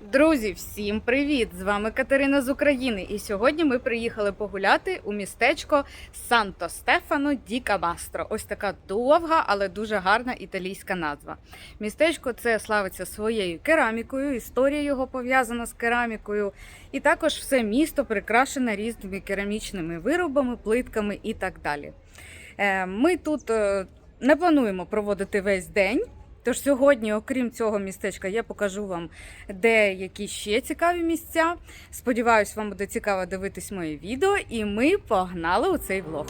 Друзі, всім привіт! З вами Катерина з України. І сьогодні ми приїхали погуляти у містечко Санто Стефано ді Камастро. Ось така довга, але дуже гарна італійська назва. Містечко це славиться своєю керамікою, історія його пов'язана з керамікою. І також все місто прикрашене різними керамічними виробами, плитками і так далі. Е, Ми тут е, не плануємо проводити весь день. Тож сьогодні, окрім цього містечка, я покажу вам деякі ще цікаві місця. Сподіваюсь, вам буде цікаво дивитись моє відео, і ми погнали у цей влог.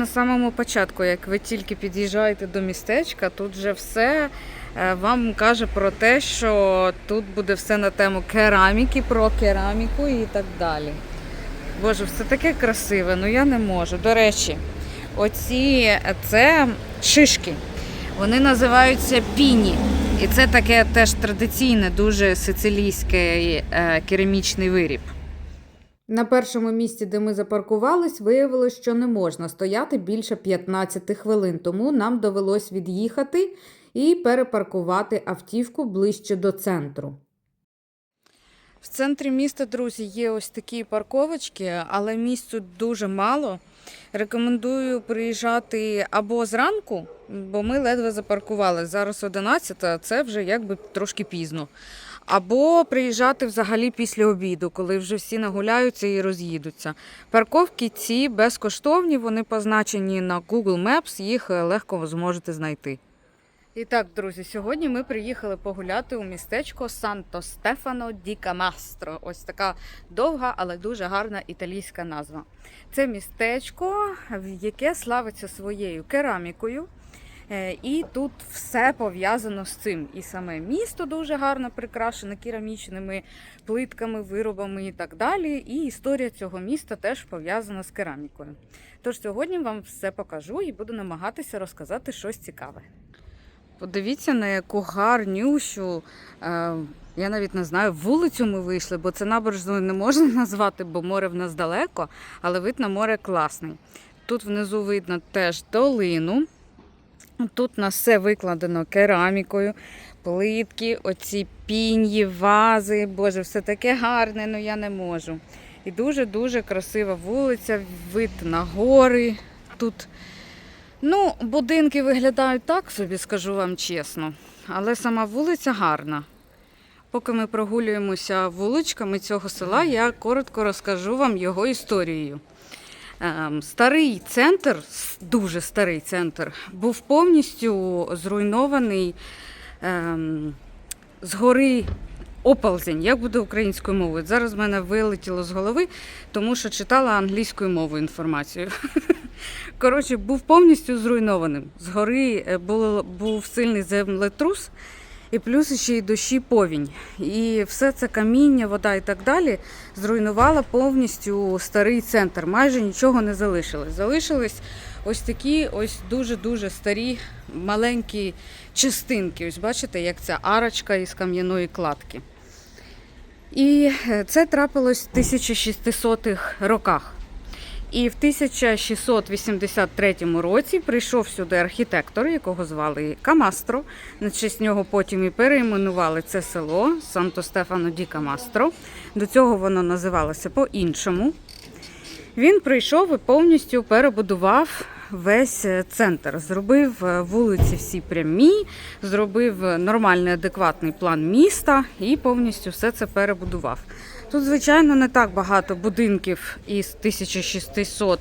На самому початку, як ви тільки під'їжджаєте до містечка, тут вже все е, вам каже про те, що тут буде все на тему кераміки, про кераміку і так далі. Боже, все таке красиве, ну я не можу. До речі, оці це шишки. Вони називаються піні. І це таке теж традиційне, дуже сицилійський е, керамічний виріб. На першому місці, де ми запаркувались, виявилось, що не можна стояти більше 15 хвилин, тому нам довелось від'їхати і перепаркувати автівку ближче до центру. В центрі міста, друзі, є ось такі парковочки, але місць дуже мало. Рекомендую приїжджати або зранку, бо ми ледве запаркували. Зараз 11, а це вже якби трошки пізно. Або приїжджати взагалі після обіду, коли вже всі нагуляються і роз'їдуться. Парковки ці безкоштовні, вони позначені на Google Maps, їх е, легко зможете знайти. І так, друзі, сьогодні ми приїхали погуляти у містечко Санто Стефано ді Камастро. Ось така довга, але дуже гарна італійська назва. Це містечко, яке славиться своєю керамікою. Е, І тут все пов'язано з цим. І саме місто дуже гарно прикрашене керамічними плитками, виробами і так далі. І історія цього міста теж пов'язана з керамікою. Тож сьогодні вам все покажу і буду намагатися розказати щось цікаве. Подивіться, на яку гарнющу, е, я навіть не знаю, вулицю ми вийшли, бо це набережною не можна назвати, бо море в нас далеко, але вид на море класний. Тут внизу видно теж долину. Тут на все викладено керамікою, плитки, оці піньї, вази. Боже, все таке гарне, але я не можу. І дуже-дуже красива вулиця, вид на гори. Тут ну, будинки виглядають так собі, скажу вам чесно. Але сама вулиця гарна. Поки ми прогулюємося вуличками цього села, я коротко розкажу вам його історію. Ем, Старий центр, дуже старий центр, був повністю зруйнований ем, з гори Оползень. Як буде українською мовою? Зараз в мене вилетіло з голови, тому що читала англійською мовою інформацію. Коротше, був повністю зруйнованим. З гори е, був сильний землетрус, і плюс ще й дощі повінь. І все це каміння, вода і так далі зруйнувало повністю старий центр. Майже нічого не залишилось. Залишились ось такі ось дуже-дуже старі маленькі частинки. Ось бачите, як ця арочка із кам'яної кладки. І е, це трапилось в 1600-х роках. І в 1683 році прийшов сюди архітектор, якого звали Камастро. На честь нього потім і перейменували це село Санто Стефано ді Камастро. До цього воно називалося по-іншому. Він прийшов і повністю перебудував весь центр. Зробив е, вулиці всі прямі, зробив нормальний адекватний план міста і повністю все це перебудував. Тут, звичайно, не так багато будинків із 1600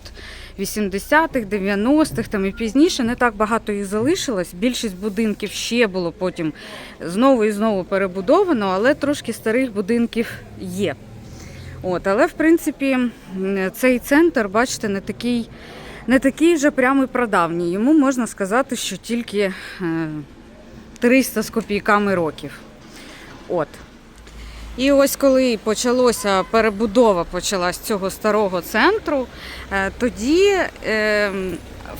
80-х, 90-х там і пізніше не так багато їх залишилось. Більшість будинків ще було потім знову і знову перебудовано, але трошки старих будинків є. От, але в принципі цей центр, бачите, не такий, не такий же прямо і прадавній. Йому можна сказати, що тільки е, 300 з копійками років. От. І ось коли почалося перебудова почалась цього старого центру, е, тоді е,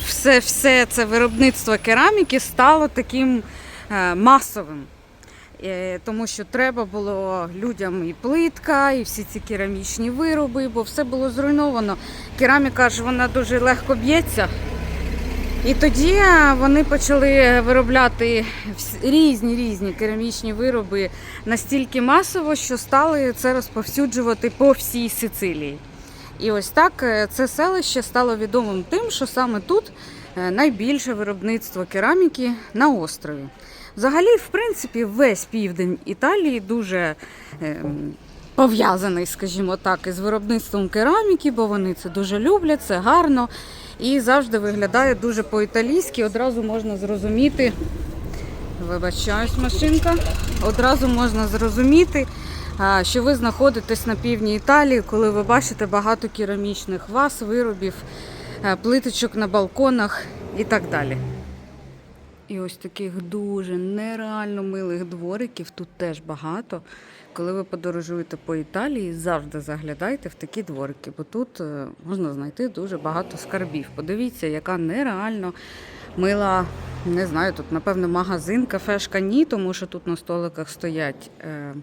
все, все це виробництво кераміки стало таким е, масовим. Е, Тому що треба було людям і плитка, і всі ці керамічні вироби, бо все було зруйновано. Кераміка ж вона дуже легко б'ється. І тоді е, вони почали виробляти різні різні керамічні вироби настільки масово, що стали це розповсюджувати по всій Сицилії. І ось так е, це селище стало відомим тим, що саме тут е, найбільше виробництво кераміки на острові. Взагалі, в принципі, весь південь Італії дуже ем, пов'язаний, скажімо так, із виробництвом кераміки, бо вони це дуже люблять, це гарно і завжди виглядає дуже по-італійськи. Одразу можна зрозуміти. Вибачаюсь, машинка. Одразу можна зрозуміти, що ви знаходитесь на півдні Італії, коли ви бачите багато керамічних ваз, виробів, е, плиточок на балконах і так далі. І ось таких дуже нереально милих двориків тут теж багато. Коли ви подорожуєте по Італії, завжди заглядайте в такі дворики, бо тут е, можна знайти дуже багато скарбів. Подивіться, яка нереально мила, не знаю, тут, напевно, магазин, кафешка ні, тому що тут на столиках стоять е,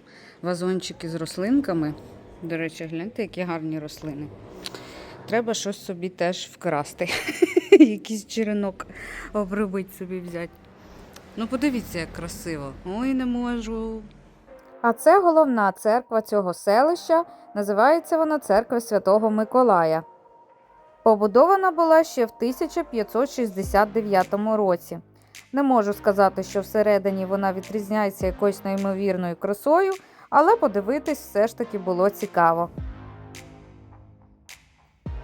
вазончики з рослинками. До речі, гляньте, які гарні рослини. Треба щось собі теж вкрасти. Якийсь черенок обробити собі взяти. Ну, подивіться, як красиво. Ой, не можу. А це головна церква цього селища. Називається вона Церква Святого Миколая. Побудована була ще в 1569 році. Не можу сказати, що всередині вона відрізняється якоюсь неймовірною красою, але подивитись все ж таки було цікаво.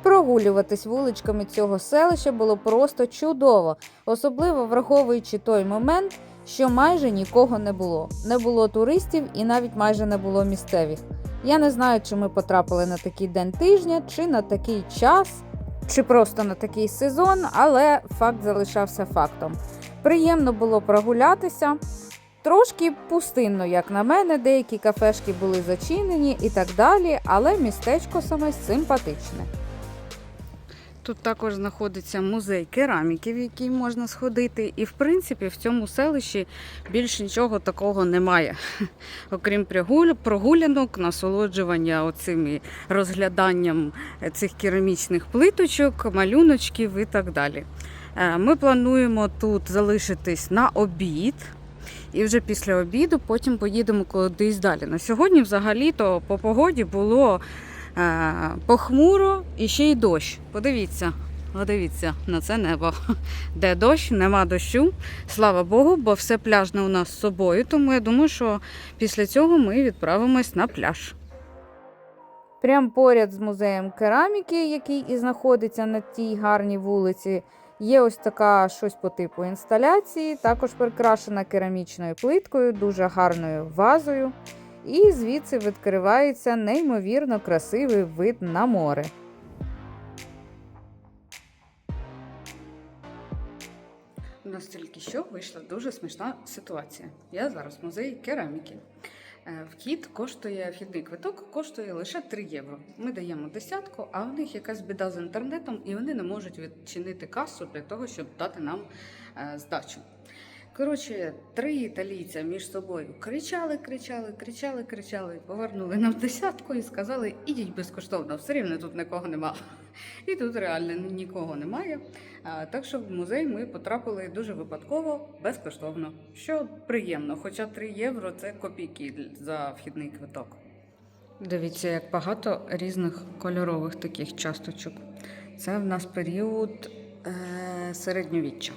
Прогулюватись вуличками цього селища було просто чудово, особливо враховуючи той момент, що майже нікого не було. Не було туристів і навіть майже не було місцевих. Я не знаю, чи ми потрапили на такий день тижня, чи на такий час, чи просто на такий сезон, але факт залишався фактом. Приємно було прогулятися. Трошки пустинно, як на мене, деякі кафешки були зачинені і так далі, але містечко саме симпатичне. Тут також знаходиться музей кераміки, в який можна сходити. І в принципі в цьому селищі більш нічого такого немає. Окрім прогулянок, насолоджування оцим розгляданням цих керамічних плиточок, малюночків і так далі. Е, Ми плануємо тут залишитись на обід. І вже після обіду потім поїдемо кудись далі. На сьогодні, взагалі-то, по погоді було похмуро і ще й дощ. Подивіться, подивіться на це небо. Де дощ, нема дощу. Слава Богу, бо все пляжне у нас з собою. Тому я думаю, що після цього ми відправимось на пляж. Прямо поряд з музеєм кераміки, який і знаходиться на тій гарній вулиці, є ось така щось по типу інсталяції, також прикрашена керамічною плиткою, дуже гарною вазою. І звідси відкривається неймовірно красивий вид на море. У нас тільки що вийшла дуже смішна ситуація. Я зараз в музеї кераміки. Е, Вхід коштує вхідний квиток коштує лише 3 євро. Ми даємо десятку, а в них якась біда з інтернетом, і вони не можуть відчинити касу для того, щоб дати нам е, здачу. Коротше, три італійця між собою кричали, кричали, кричали, кричали, повернули нам десятку і сказали, ідіть безкоштовно, все рівно тут нікого нема. І тут реально нікого немає. Так що в музей ми потрапили дуже випадково, безкоштовно, що приємно, хоча 3 євро це копійки за вхідний квиток. Дивіться, як багато різних кольорових таких часточок. Це в нас період е- середньовіччя.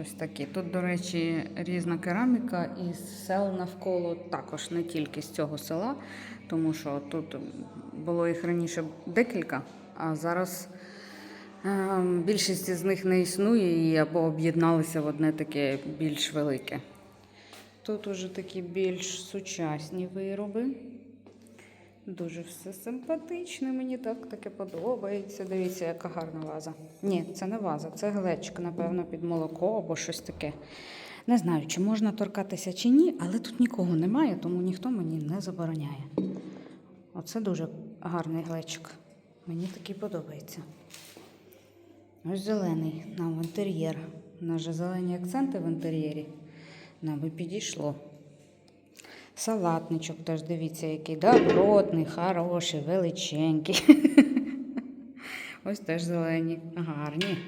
Ось такі. Тут, до речі, різна кераміка із сел навколо, також не тільки з цього села, тому що тут було їх раніше декілька, а зараз Ем, Більшість з них не існує і або об'єдналися в одне таке більш велике. Тут уже такі більш сучасні вироби. Дуже все симпатичне, мені так таке подобається. Дивіться, яка гарна ваза. Ні, це не ваза, це глечик, напевно, під молоко або щось таке. Не знаю, чи можна торкатися чи ні, але тут нікого немає, тому ніхто мені не забороняє. Оце дуже гарний глечик. Мені такий подобається. Ось зелений нам в інтер'єр. У нас же зелені акценти в інтер'єрі. Нам би підійшло. Салатничок теж дивіться, який добротний, хороший, величенький. Ось теж зелені, гарні.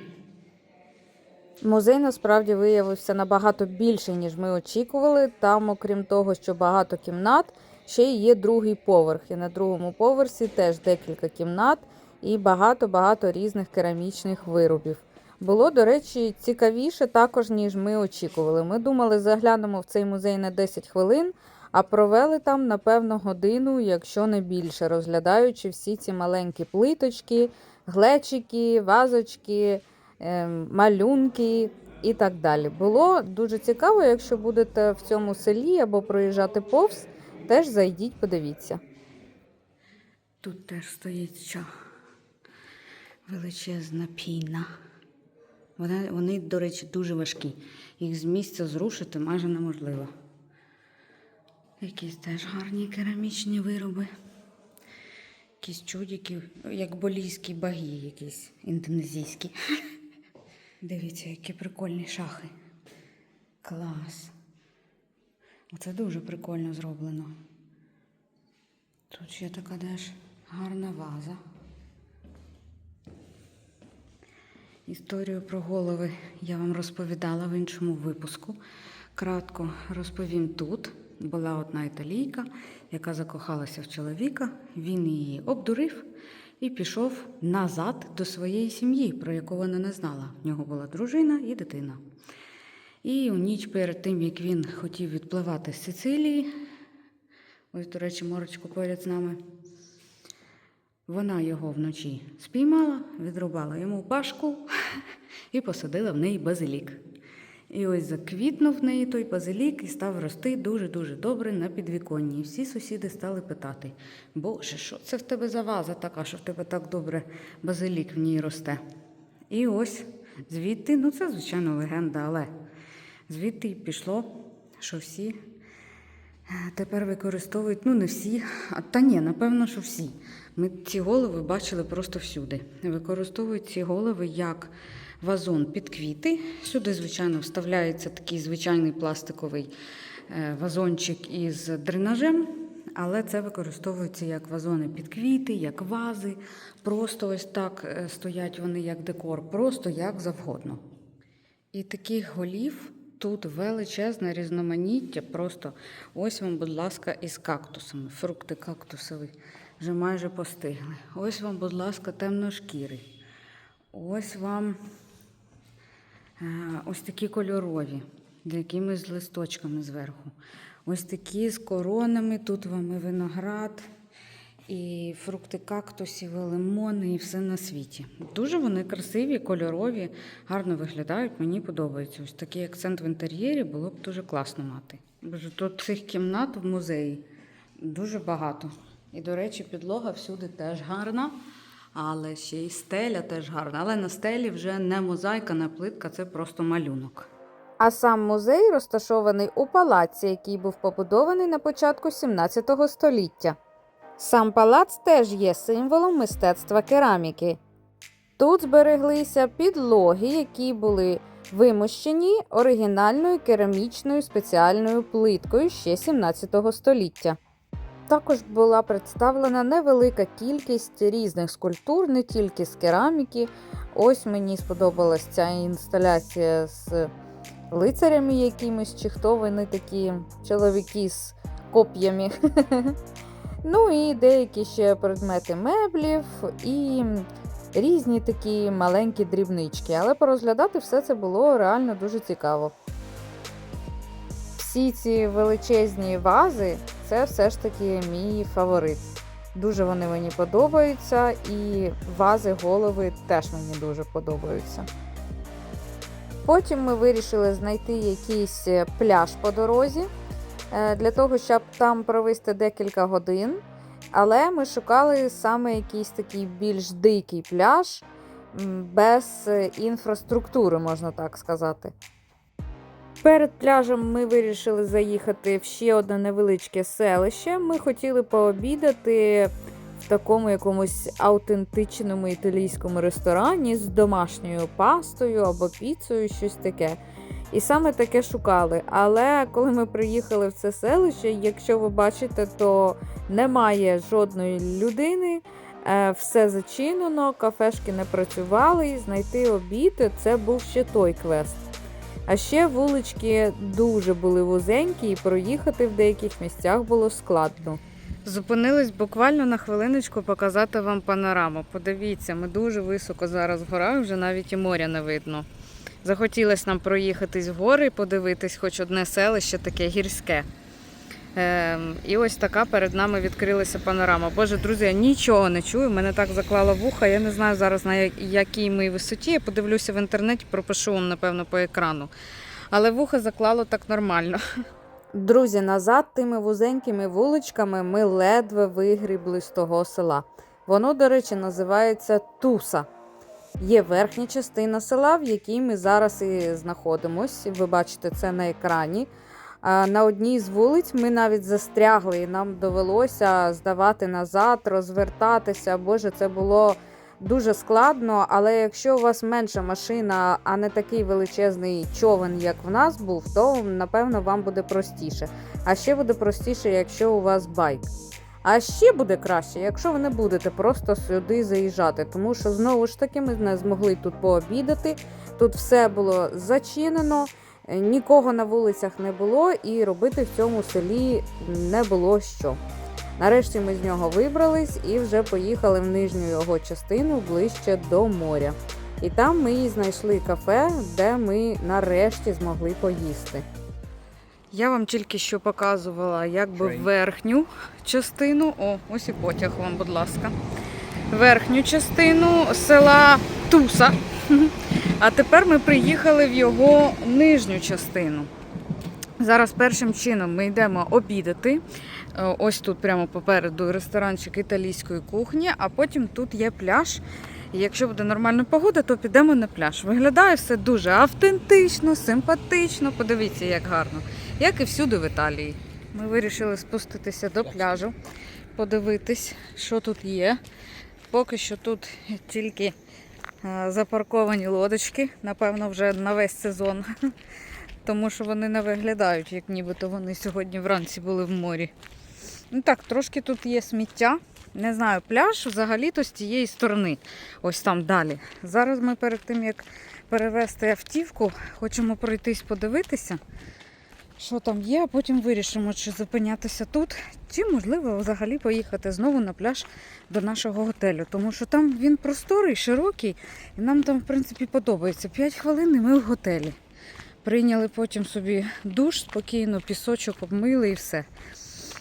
Музей насправді виявився набагато більше, ніж ми очікували. Там, окрім того, що багато кімнат, ще й є другий поверх. І на другому поверсі теж декілька кімнат і багато-багато різних керамічних виробів. Було, до речі, цікавіше також, ніж ми очікували. Ми думали, заглянемо в цей музей на 10 хвилин, а провели там, напевно, годину, якщо не більше, розглядаючи всі ці маленькі плиточки, глечики, вазочки, ем, малюнки і так далі. Було дуже цікаво, якщо будете в цьому селі або проїжджати повз, теж зайдіть, подивіться. Тут теж стоїть що величезна піна. Вони, вони, до речі, дуже важкі. Їх з місця зрушити майже неможливо. Якісь теж гарні керамічні вироби. Якісь чудики, як болійські баги, якісь індонезійські. Дивіться, які прикольні шахи. Клас. Оце дуже прикольно зроблено. Тут ще така теж гарна ваза. Історію про голови я вам розповідала в іншому випуску. Кратко розповім тут. Була одна італійка, яка закохалася в чоловіка. Він її обдурив і пішов назад до своєї сім'ї, про яку вона не знала. В нього була дружина і дитина. І у ніч перед тим, як він хотів відпливати з Сицилії, ось, до речі, морочку поряд з нами. Вона його вночі спіймала, відрубала йому башку і посадила в неї базилік. І ось заквітнув в неї той базилік і став рости дуже-дуже добре на підвіконні. І всі сусіди стали питати: Боже, що це в тебе за ваза така, що в тебе так добре базилік в ній росте? І ось звідти, ну це звичайно легенда, але звідти й пішло, що всі е, тепер використовують, ну не всі, а та ні, напевно, що всі. Ми ці голови бачили просто всюди. Використовують ці голови як вазон під квіти. Сюди, звичайно, вставляється такий звичайний пластиковий е, вазончик із дренажем, але це використовується як вазони під квіти, як вази. Просто ось так е, стоять вони як декор, просто як завгодно. І таких голів тут величезне різноманіття. Просто ось вам, будь ласка, із кактусами. Фрукти кактусові вже майже постигли. Ось вам, будь ласка, темношкірий. Ось вам ось такі кольорові, з якимись листочками зверху. Ось такі з коронами, тут вам і виноград, і фрукти кактусів, і лимони, і все на світі. Дуже вони красиві, кольорові, гарно виглядають, мені подобається. Ось такий акцент в інтер'єрі було б дуже класно мати. Тут цих кімнат в музеї дуже багато. І, до речі, підлога всюди теж гарна, але ще й стеля теж гарна. Але на стелі вже не мозаїка, не плитка, це просто малюнок. А сам музей розташований у палаці, який був побудований на початку 17 століття. Сам палац теж є символом мистецтва кераміки. Тут збереглися підлоги, які були вимощені оригінальною керамічною спеціальною плиткою ще 17 століття. Також була представлена невелика кількість різних скульптур, не тільки з кераміки. Ось мені сподобалась ця інсталяція з лицарями якимись, чи хто вони такі чоловіки з коп'ями. Ну і деякі ще предмети меблів і різні такі маленькі дрібнички. Але порозглядати все це було реально дуже цікаво. Всі ці величезні вази це все ж таки мій фаворит. Дуже вони мені подобаються, і вази голови теж мені дуже подобаються. Потім ми вирішили знайти якийсь е, пляж по дорозі е, для того, щоб там провести декілька годин. Але ми шукали саме якийсь такий більш дикий пляж без е, інфраструктури, можна так сказати. Перед пляжем ми вирішили заїхати в ще одне невеличке селище. Ми хотіли пообідати в такому якомусь аутентичному італійському ресторані з домашньою пастою або піцею, щось таке. І саме таке шукали. Але коли ми приїхали в це селище, якщо ви бачите, то немає жодної людини, е, все зачинено, кафешки не працювали, і знайти обід це був ще той квест. А ще вулички дуже були вузенькі, і проїхати в деяких місцях було складно. Зупинились буквально на хвилиночку показати вам панораму. Подивіться, ми дуже високо зараз в горах, вже навіть і моря не видно. Захотілося нам проїхатись в гори і подивитись хоч одне селище таке гірське. Ем, і ось така перед нами відкрилася панорама. Боже, друзі, я нічого не чую. Мене так заклало вуха. Я не знаю зараз на якій ми висоті. Я подивлюся в інтернеті, пропишу вам, напевно, по екрану. Але вуха заклало так нормально. Друзі, назад тими вузенькими вуличками ми ледве вигрібли з того села. Воно, до речі, називається Туса. Є верхня частина села, в якій ми зараз і знаходимось. Ви бачите це на екрані. На одній з вулиць ми навіть застрягли, і нам довелося здавати назад, розвертатися. Боже, це було дуже складно. Але якщо у вас менша машина, а не такий величезний човен, як в нас був, то напевно вам буде простіше. А ще буде простіше, якщо у вас байк. А ще буде краще, якщо ви не будете просто сюди заїжджати, тому що знову ж таки ми не змогли тут пообідати. Тут все було зачинено, нікого на вулицях не було, і робити в цьому селі не було що. Нарешті ми з нього вибрались і вже поїхали в нижню його частину ближче до моря. І там ми і знайшли кафе, де ми нарешті змогли поїсти. Я вам тільки що показувала якби верхню частину. О, ось і потяг вам, будь ласка. Верхню частину села Туса. А тепер ми приїхали в його нижню частину. Зараз першим чином ми йдемо обідати. Е, Ось тут прямо попереду ресторанчик італійської кухні, а потім тут є пляж. І якщо буде нормальна погода, то підемо на пляж. Виглядає все дуже автентично, симпатично. Подивіться, як гарно. Як і всюди в Італії. Ми вирішили спуститися до пляжу, подивитись, що тут є. Поки що тут тільки е, запарковані лодочки, напевно, вже на весь сезон. Тому що вони не виглядають, як нібито вони сьогодні вранці були в морі. Ну так, трошки тут є сміття. Не знаю, пляж взагалі-то з тієї сторони. Ось там далі. Зараз ми перед тим, як перевезти автівку, хочемо пройтись подивитися, що там є, а потім вирішимо, чи зупинятися тут, чи можливо взагалі поїхати знову на пляж до нашого готелю. Тому що там він просторий, широкий, і нам там, в принципі, подобається. П'ять хвилин і ми в готелі. Прийняли потім собі душ спокійно, пісочок обмили і все.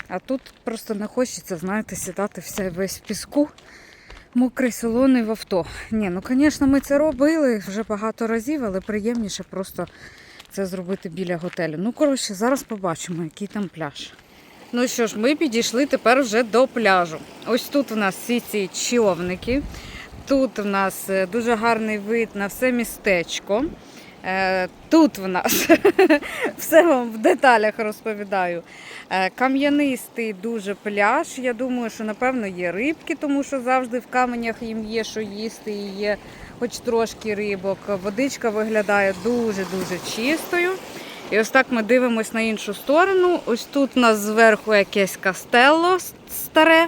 А тут просто не хочеться, знаєте, сідати все весь в піску, мокрий солоний в авто. Ні, ну звісно, ми це робили вже багато разів, але приємніше просто це зробити біля готелю. Ну, коротше, зараз побачимо, який там пляж. Ну що ж, ми підійшли тепер вже до пляжу. Ось тут у нас всі ці човники. Тут у нас е, дуже гарний вид на все містечко. Е, Тут в нас все вам в деталях розповідаю. Е, Кам'янистий дуже пляж. Я думаю, що напевно є рибки, тому що завжди в каменях їм є що їсти і є хоч трошки рибок. Водичка виглядає дуже-дуже чистою. І ось так ми дивимось на іншу сторону. Ось тут у нас зверху якесь кастелло старе.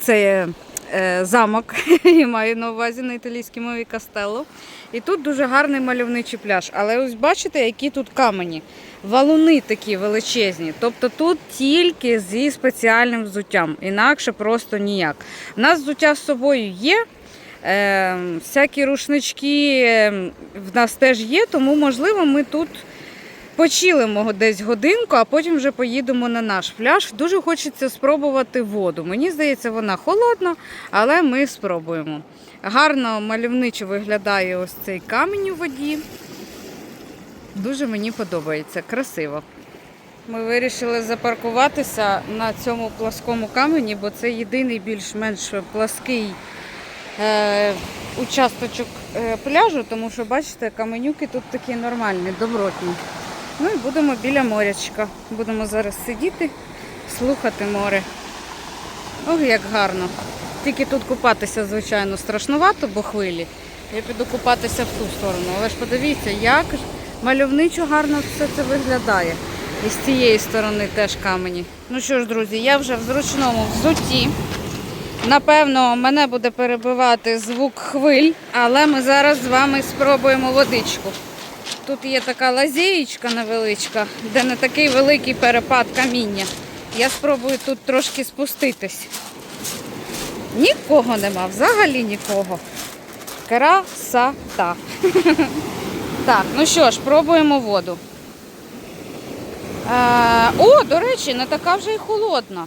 Це е, замок, я маю на увазі на італійській мові кастелло. І тут дуже гарний мальовничий пляж. Але ось бачите, які тут камені. Валуни такі величезні. Тобто тут тільки зі спеціальним взуттям. Інакше просто ніяк. У нас взуття з собою є. Е, всякі рушнички е, в нас теж є, тому можливо ми тут Почилимо десь годинку, а потім вже поїдемо на наш пляж. Дуже хочеться спробувати воду. Мені здається, вона холодна, але ми спробуємо. Гарно мальовничо виглядає ось цей камінь у воді. Дуже мені подобається, красиво. Ми вирішили запаркуватися на цьому пласкому камені, бо це єдиний більш-менш плаский участочок е, пляжу, тому що, бачите, каменюки тут такі нормальні, добротні. Ну і будемо біля морячка. Будемо зараз сидіти, слухати море. Ох, як гарно. Тільки тут купатися, звичайно, страшнувато, бо хвилі. Я піду купатися в ту сторону. Але ж подивіться, як мальовничо гарно все це виглядає. І з цієї сторони теж камені. Ну що ж, друзі, я вже в зручному взутті. Напевно, мене буде перебивати звук хвиль, але ми зараз з вами спробуємо водичку. Тут є така лазєєчка невеличка, де не такий великий перепад каміння. Я спробую тут трошки спуститись. Нікого нема, взагалі нікого. Красота. Так, ну що ж, пробуємо воду. Е, о, до речі, не така вже й холодна.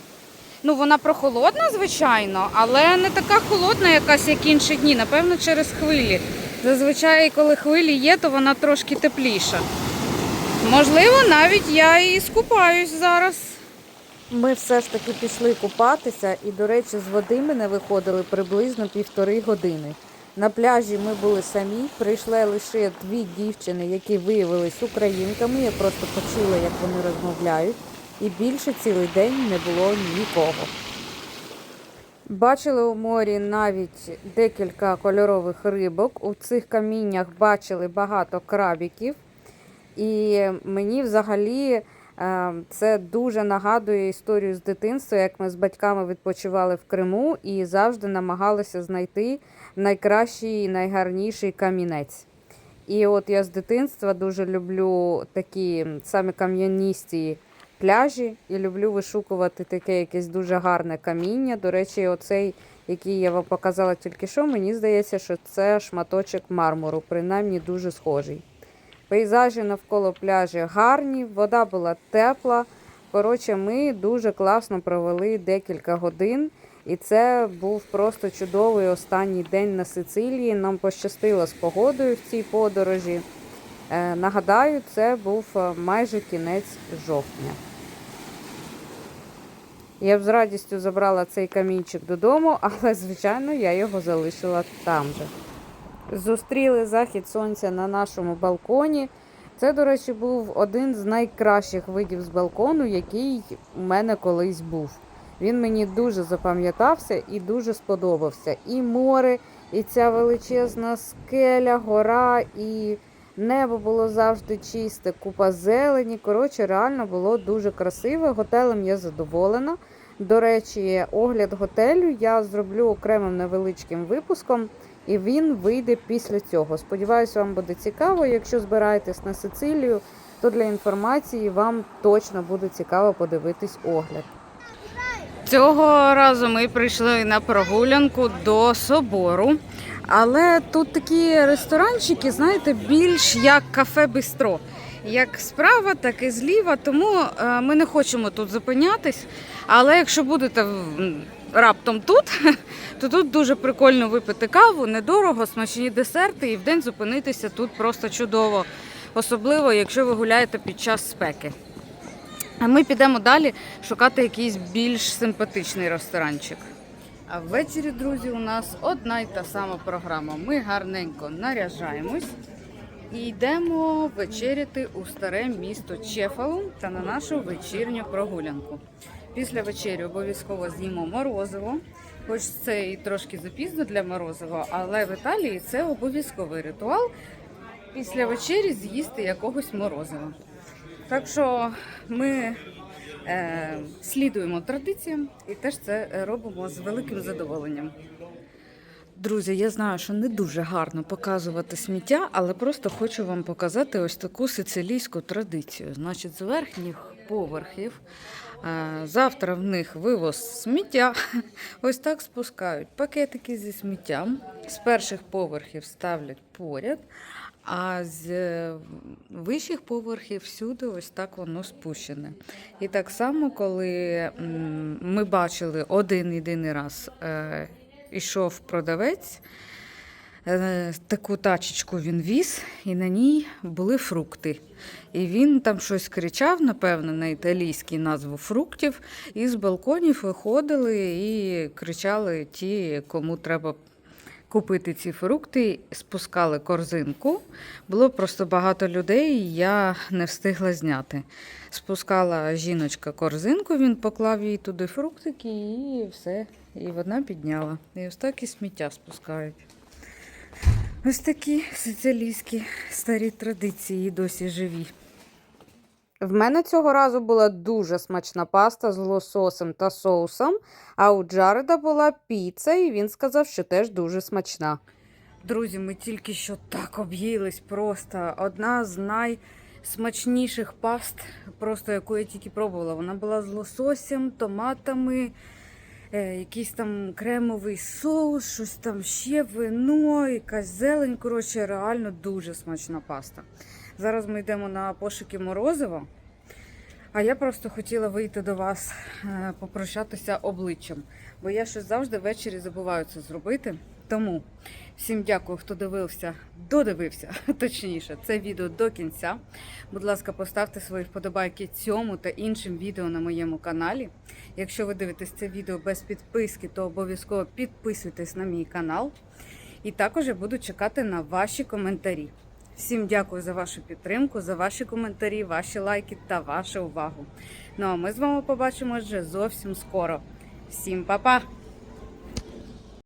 Ну, вона прохолодна, звичайно, але не така холодна, якась, як інші дні. Напевно, через хвилі. Зазвичай, коли хвилі є, то вона трошки тепліша. Можливо, навіть я і скупаюсь зараз. Ми все ж таки пішли купатися, і, до речі, з води ми не виходили приблизно півтори години. На пляжі ми були самі, прийшли лише дві дівчини, які виявились українками. Я просто почула, як вони розмовляють, і більше цілий день не було нікого. Бачили у морі навіть декілька кольорових рибок. У цих каміннях бачили багато крабіків. І мені взагалі е, це дуже нагадує історію з дитинства, як ми з батьками відпочивали в Криму і завжди намагалися знайти найкращий і найгарніший камінець. І от я з дитинства дуже люблю такі самі кам'яністі пляжі і люблю вишукувати таке якесь дуже гарне каміння. До речі, оцей, який я вам показала тільки що, мені здається, що це шматочок мармуру, принаймні дуже схожий. Пейзажі навколо пляжі гарні, вода була тепла. Коротше, ми дуже класно провели декілька годин, і це був просто чудовий останній день на Сицилії. Нам пощастило з погодою в цій подорожі. Е, нагадаю, це був е, майже кінець жовтня. Я б з радістю забрала цей камінчик додому, але, звичайно, я його залишила там же. Зустріли захід сонця на нашому балконі. Це, до речі, був один з найкращих видів з балкону, який у мене колись був. Він мені дуже запам'ятався і дуже сподобався. І море, і ця величезна скеля, гора, і небо було завжди чисте, купа зелені. Коротше, реально було дуже красиво. Готелем я задоволена. До речі, огляд готелю я зроблю окремим невеличким випуском. І він вийде після цього. Сподіваюсь, вам буде цікаво. Якщо збираєтесь на Сицилію, то для інформації вам точно буде цікаво подивитись огляд. Цього разу ми прийшли на прогулянку до собору. Але тут такі ресторанчики, знаєте, більш як кафе-бистро. Як справа, так і зліва. Тому е, ми не хочемо тут зупинятись. Але якщо будете раптом тут, то тут дуже прикольно випити каву, недорого, смачні десерти і вдень зупинитися тут просто чудово. Особливо, якщо ви гуляєте під час спеки. А ми підемо далі шукати якийсь більш симпатичний ресторанчик. А ввечері, друзі, у нас одна й та сама програма. Ми гарненько наряжаємось і йдемо вечеряти у старе місто Чефалу та на нашу вечірню прогулянку. Після вечері обов'язково з'їмо морозиво, хоч це і трошки запізно для морозива, але в Італії це обов'язковий ритуал після вечері з'їсти якогось морозива. Так що ми слідуємо традиціям і теж це е, робимо з великим задоволенням. Друзі, я знаю, що не дуже гарно показувати сміття, але просто хочу вам показати ось таку сицилійську традицію. Значить, з верхніх поверхів е, завтра в них вивоз сміття. Ось так спускають пакетики зі сміттям. З перших поверхів ставлять поряд. А з е, вищих поверхів всюди ось так воно спущене. І так само, коли ми бачили один єдиний раз, е, ішов продавець, е, таку тачечку він віз, і на ній були фрукти. І він там щось кричав, напевно, на італійській назву фруктів, і з балконів виходили і кричали ті, кому треба купити ці фрукти, спускали корзинку. Було просто багато людей, і я не встигла зняти. Спускала жіночка корзинку, він поклав їй туди фруктики і все. І вона підняла. І ось так і сміття спускають. Ось такі сицилійські старі традиції досі живі. В мене цього разу була дуже смачна паста з лососем та соусом, а у Джареда була піца, і він сказав, що теж дуже смачна. Друзі, ми тільки що так об'їлись просто. Одна з найсмачніших паст, просто яку я тільки пробувала. Вона була з лососем, томатами, е, якийсь там кремовий соус, щось там ще, вино, якась зелень. Коротше, реально дуже смачна паста. Зараз ми йдемо на пошуки морозива. А я просто хотіла вийти до вас, е, попрощатися обличчям, бо я щось завжди ввечері забуваю це зробити. Тому всім дякую, хто дивився, додивився, точніше, це відео до кінця. Будь ласка, поставте свої вподобайки цьому та іншим відео на моєму каналі. Якщо ви дивитесь це відео без підписки, то обов'язково підписуйтесь на мій канал. І також я буду чекати на ваші коментарі. Всім дякую за вашу підтримку, за ваші коментарі, ваші лайки та вашу увагу. Ну а ми з вами побачимо вже зовсім скоро. Всім па-па!